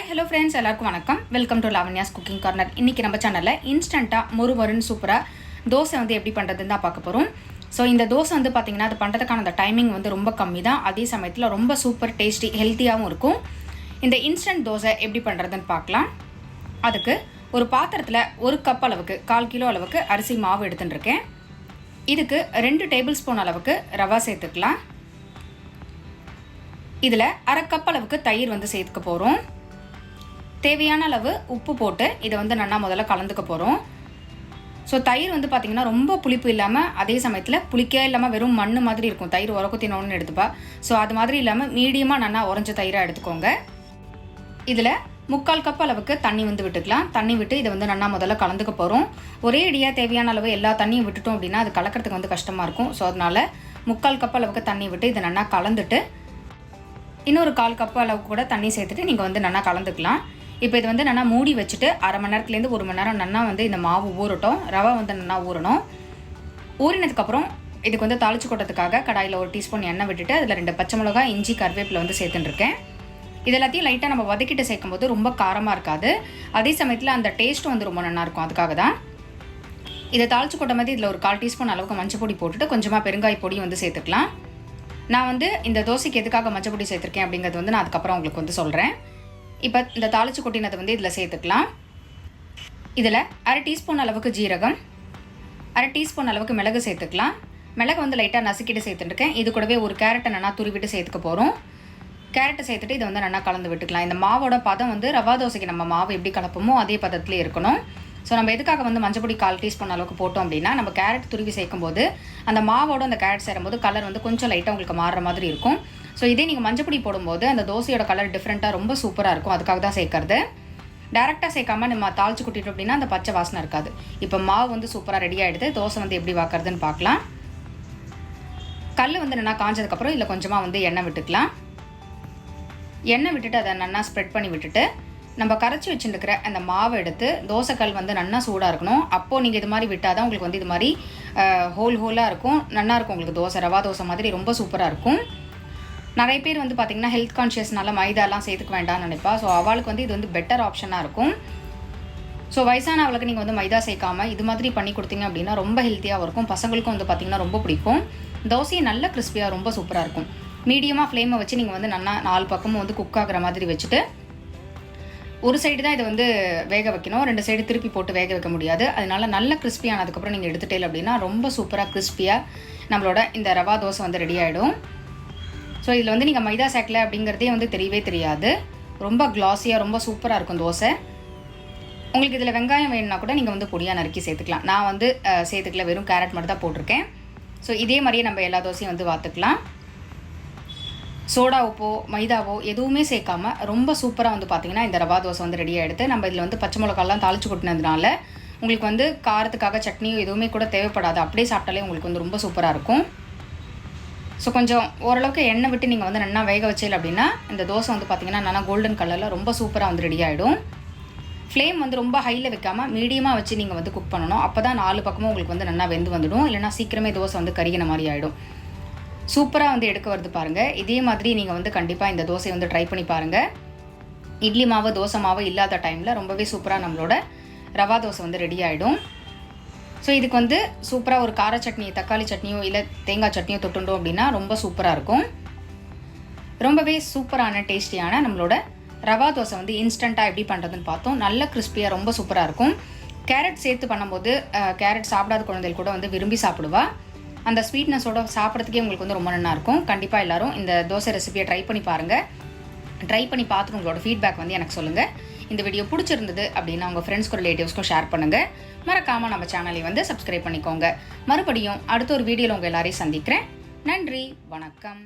Hi hello friends எல்லாருக்கும் வணக்கம். Welcome to Lavanya's cooking corner இன்றைக்கி நம்ம சேனலில் இன்ஸ்டண்ட்டாக மொறு மொறுன்னு சூப்பராக தோசை வந்து எப்படி பண்ணுறதுன்னு தான் பார்க்க போகிறோம் ஸோ இந்த தோசை வந்து பார்த்திங்கன்னா அது பண்ணுறதுக்கான அந்த டைமிங் வந்து ரொம்ப கம்மி தான். அதே சமயத்தில் ரொம்ப சூப்பர் டேஸ்டி ஹெல்த்தியாகவும் இருக்கும். இந்த இன்ஸ்டன்ட் தோசை எப்படி பண்ணுறதுன்னு பார்க்கலாம். அதுக்கு ஒரு பாத்திரத்தில் ஒரு கப் அளவுக்கு கால் கிலோ அளவுக்கு அரிசி மாவு எடுத்துட்டுருக்கேன். இதுக்கு ரெண்டு டேபிள் ஸ்பூன் அளவுக்கு ரவா சேர்த்துக்கலாம். இதில் அரை கப் அளவுக்கு தயிர் வந்து சேர்த்துக்க போகிறோம் தேவையான அளவு உப்பு போட்டு இதை வந்து நல்லா முதல்ல கலந்துக்க போகிறோம் ஸோ தயிர் வந்து பார்த்திங்கன்னா ரொம்ப புளிப்பு இல்லாமல் அதே சமயத்தில் புளிக்கே இல்லாமல் வெறும் மண் மாதிரி இருக்கும். தயிர் உரக்குத்தினோன்னு எடுத்துப்பா. ஸோ அது மாதிரி இல்லாமல் மீடியமாக நல்லா உறைஞ்ச தயிராக எடுத்துக்கோங்க. இதில் முக்கால் கப் அளவுக்கு தண்ணி வந்து விட்டுக்கலாம். தண்ணி விட்டு இதை வந்து நல்லா முதல்ல கலந்துக்க போகிறோம் ஒரே அடியாக தேவையான அளவு எல்லா தண்ணியும் விட்டுட்டோம் அப்படின்னா அது கலக்கிறதுக்கு வந்து கஷ்டமாக இருக்கும். ஸோ அதனால் முக்கால் கப் அளவுக்கு தண்ணி விட்டு இதை நல்லா கலந்துட்டு இன்னொரு கால் கப் அளவுக்கு கூட தண்ணி சேர்த்துட்டு நீங்கள் வந்து நல்லா கலந்துக்கலாம். இப்போ இது வந்து நல்லா மூடி வச்சுட்டு அரை மணி நேரத்துலேருந்து ஒரு மணி நேரம் நல்லா வந்து இந்த மாவு ஊறட்டும். ரவை வந்து நல்லா ஊறணும். ஊறினதுக்கப்புறம் இதுக்கு வந்து தாளிச்சு கொட்டத்துக்காக கடாயில் ஒரு டீஸ்பூன் எண்ணெய் விட்டுட்டு அதில் ரெண்டு பச்சை மிளகா இஞ்சி கருவேப்பிலை வந்து சேர்த்துட்டுருக்கேன் இது எல்லாத்தையும் லைட்டாக நம்ம வதக்கிட்டு சேர்க்கும்போது ரொம்ப காரமாக இருக்காது. அதே சமயத்தில் அந்த டேஸ்ட்டும் வந்து ரொம்ப நல்லாயிருக்கும் அதுக்காக தான். இதை தாளிச்சு கொட்ட மாதிரி இதில் ஒரு கால் டீஸ்பூன் அளவுக்கு மஞ்சள் பொடி போட்டுட்டு கொஞ்சமாக பெருங்காய பொடி வந்து சேர்த்துக்கலாம். நான் வந்து இந்த தோசைக்கு எதுக்காக மஞ்சள் பொடி சேர்த்துருக்கேன் அப்படிங்கிறது வந்து நான் அதுக்கப்புறம் உங்களுக்கு வந்து சொல்கிறேன் இப்போ இந்த தாளிச்சு கொட்டினதை வந்து இதில் சேர்த்துக்கலாம். இதில் அரை டீஸ்பூன் அளவுக்கு ஜீரகம் அரை டீஸ்பூன் அளவுக்கு மிளகு சேர்த்துக்கலாம். மிளகு வந்து லைட்டாக நசுக்கிட்டு சேர்த்துட்டுருக்கேன். இது கூடவே ஒரு கேரட்டை நல்லா துருவிட்டு சேர்த்துக்க போகிறோம் கேரட்டை சேர்த்துட்டு இதை வந்து நல்லா கலந்து விட்டுக்கலாம். இந்த மாவோட பதம் வந்து ரவா தோசைக்கு நம்ம மாவு எப்படி கலப்போமோ அதே பதத்துலேயே இருக்கணும். ஸோ நம்ம எதுக்காக வந்து மஞ்சப்பொடி கால் டீஸ்பூன் அளவுக்கு போட்டோம் அப்படின்னா நம்ம கேரட் துருவி சேர்க்கும்போது அந்த மாவோட அந்த கேரட் சேரும்போது கலர் வந்து கொஞ்சம் லைட்டாக உங்களுக்கு மாறுற மாதிரி இருக்கும். ஸோ இதே நீங்கள் மஞ்சப்பொடி போடும்போது அந்த தோசையோட கலர் டிஃப்ரெண்ட்டாக ரொம்ப சூப்பராக இருக்கும். அதுக்காக தான் சேர்க்கறது. டேரெக்டாக சேர்க்காம நம்ம தாளிச்சு கொட்டிட்டோம் அப்படின்னா அந்த பச்சை வாசனை இருக்காது. இப்போ மாவு வந்து சூப்பராக ரெடி ஆகிடுது தோசை வந்து எப்படி வாக்குறதுன்னு பார்க்கலாம். கல் வந்து நல்லா காஞ்சதுக்கப்புறம் இதில் கொஞ்சமாக வந்து எண்ணெய் விட்டுக்கலாம். எண்ணெய் விட்டுட்டு அதை நல்லா ஸ்ப்ரெட் பண்ணி விட்டுட்டு நம்ம கரைச்சி வச்சுருக்கிற அந்த மாவை எடுத்து தோசைக்கல் வந்து நல்லா சூடாக இருக்கணும். அப்போது நீங்கள் இது மாதிரி விட்டால் தான் உங்களுக்கு வந்து இது மாதிரி ஹோல் ஹோலாக இருக்கும். நல்லாயிருக்கும் உங்களுக்கு தோசை ரவா தோசை மாதிரி ரொம்ப சூப்பராக இருக்கும். நிறைய பேர் வந்து பார்த்திங்கன்னா ஹெல்த் கான்ஷியஸ்னால மைதாலாம் சேர்த்துக்க வேண்டாம்னு நினைப்பா. ஸோ அவளுக்கு வந்து இது வந்து பெட்டர் ஆப்ஷனாக இருக்கும். ஸோ வயசான அவளுக்கு நீங்கள் வந்து மைதா சேர்க்காம இது மாதிரி பண்ணி கொடுத்தீங்க அப்படின்னா ரொம்ப ஹெல்த்தியாக இருக்கும். பசங்களுக்கும் வந்து பார்த்திங்கன்னா ரொம்ப பிடிக்கும். தோசையை நல்ல கிறிஸ்பியாக ரொம்ப சூப்பராக இருக்கும். மீடியமாக ஃப்ளேமை வச்சு நீங்கள் வந்து நல்லா நாலு பக்கமும் வந்து குக் ஆகிற மாதிரி வச்சுட்டு ஒரு சைடு தான் இதை வந்து வேக வைக்கணும். ரெண்டு சைடு திருப்பி போட்டு வேக வைக்க முடியாது. அதனால நல்ல கிறிஸ்பியானதுக்கப்புறம் நீங்கள் எடுத்துட்டே அப்படின்னா ரொம்ப சூப்பராக கிறிஸ்பியாக நம்மளோட இந்த ரவா தோசை வந்து ரெடி ஆகிடும் ஸோ இதில் வந்து நீங்கள் மைதா சேக்கல அப்படிங்கிறதே வந்து தெரியவே தெரியாது. ரொம்ப க்ளாஸியாக ரொம்ப சூப்பராக இருக்கும் தோசை. உங்களுக்கு இதில் வெங்காயம் வேணும்னா கூட நீங்கள் வந்து பொடியாக நறுக்கி சேர்த்துக்கலாம். நான் வந்து சேர்த்துக்கல வெறும் கேரட் மட்டும் தான் போட்டிருக்கேன். ஸோ இதே மாதிரியே நம்ம எல்லா தோசையும் வந்து பார்த்துக்கலாம் சோடா உப்போ மைதாவோ எதுவுமே சேர்க்காம ரொம்ப சூப்பராக வந்து பார்த்தீங்கன்னா இந்த ரவா தோசை வந்து ரெடியாக எடுத்து நம்ம இதில் வந்து பச்சை மிளகாலாம் தாளிச்சு கொட்டினதுனால உங்களுக்கு வந்து காரத்துக்காக சட்னியோ எதுவுமே கூட தேவைப்படாது. அப்படியே சாப்பிட்டாலே உங்களுக்கு வந்து ரொம்ப சூப்பராக இருக்கும். ஸோ கொஞ்சம் ஓரளவுக்கு எண்ணெய் விட்டு நீங்கள் வந்து நல்லா வேக வச்சேல் அப்படின்னா இந்த தோசை வந்து பார்த்தீங்கன்னா நல்லா கோல்டன் கலரில் ரொம்ப சூப்பராக வந்து ரெடி ஆகிடும் ஃப்ளேம் வந்து ரொம்ப ஹையில் வைக்காமல் மீடியமாக வச்சு நீங்கள் வந்து குக் பண்ணணும். அப்போ தான் நாலு பக்கமும் உங்களுக்கு வந்து நல்லா வெந்து வந்துடும். இல்லைனா சீக்கிரமே தோசை வந்து கருகின மாதிரி ஆகிடும் சூப்பராக வந்து எடுக்க வருது பாருங்கள் இதே மாதிரி நீங்கள் வந்து கண்டிப்பாக இந்த தோசையை வந்து ட்ரை பண்ணி பாருங்கள் இட்லி மாவு தோசை மாவு இல்லாத டைமில் ரொம்பவே சூப்பராக நம்மளோட ரவா தோசை வந்து ரெடி ஆகிடும் ஸோ இதுக்கு வந்து சூப்பராக ஒரு கார சட்னி தக்காளி சட்னியோ இல்லை தேங்காய் சட்னியோ தொட்டுண்டோம் அப்படின்னா ரொம்ப சூப்பராக இருக்கும். ரொம்பவே சூப்பரான டேஸ்டியான நம்மளோட ரவா தோசை வந்து இன்ஸ்டண்ட்டாக எப்படி பண்ணுறதுன்னு பார்த்தோம். நல்ல கிறிஸ்பியாக ரொம்ப சூப்பராக இருக்கும். கேரட் சேர்த்து பண்ணும்போது கேரட் சாப்பிடாத குழந்தைகள் கூட வந்து விரும்பி சாப்பிடுவா. அந்த ஸ்வீட்னஸோட சாப்பிட்றதுக்கே உங்களுக்கு வந்து ரொம்ப நல்லா இருக்கும். கண்டிப்பாக எல்லோரும் இந்த தோசை ரெசிபியை ட்ரை பண்ணி பாருங்கள் ட்ரை பண்ணி பார்த்துட்டு உங்களோட ஃபீட்பேக் வந்து எனக்கு சொல்லுங்கள் இந்த வீடியோ பிடிச்சிருந்தது அப்படின்னா உங்கள் ஃப்ரெண்ட்ஸ்க்கும் ரிலேட்டிவ்ஸ்க்கும் ஷேர் பண்ணுங்கள் மறக்காமல் நம்ம சேனலை வந்து சப்ஸ்கிரைப் பண்ணிக்கோங்க. மறுபடியும் அடுத்த ஒரு வீடியோவில் உங்கள் எல்லாரையும் சந்திக்கிறேன். நன்றி வணக்கம்.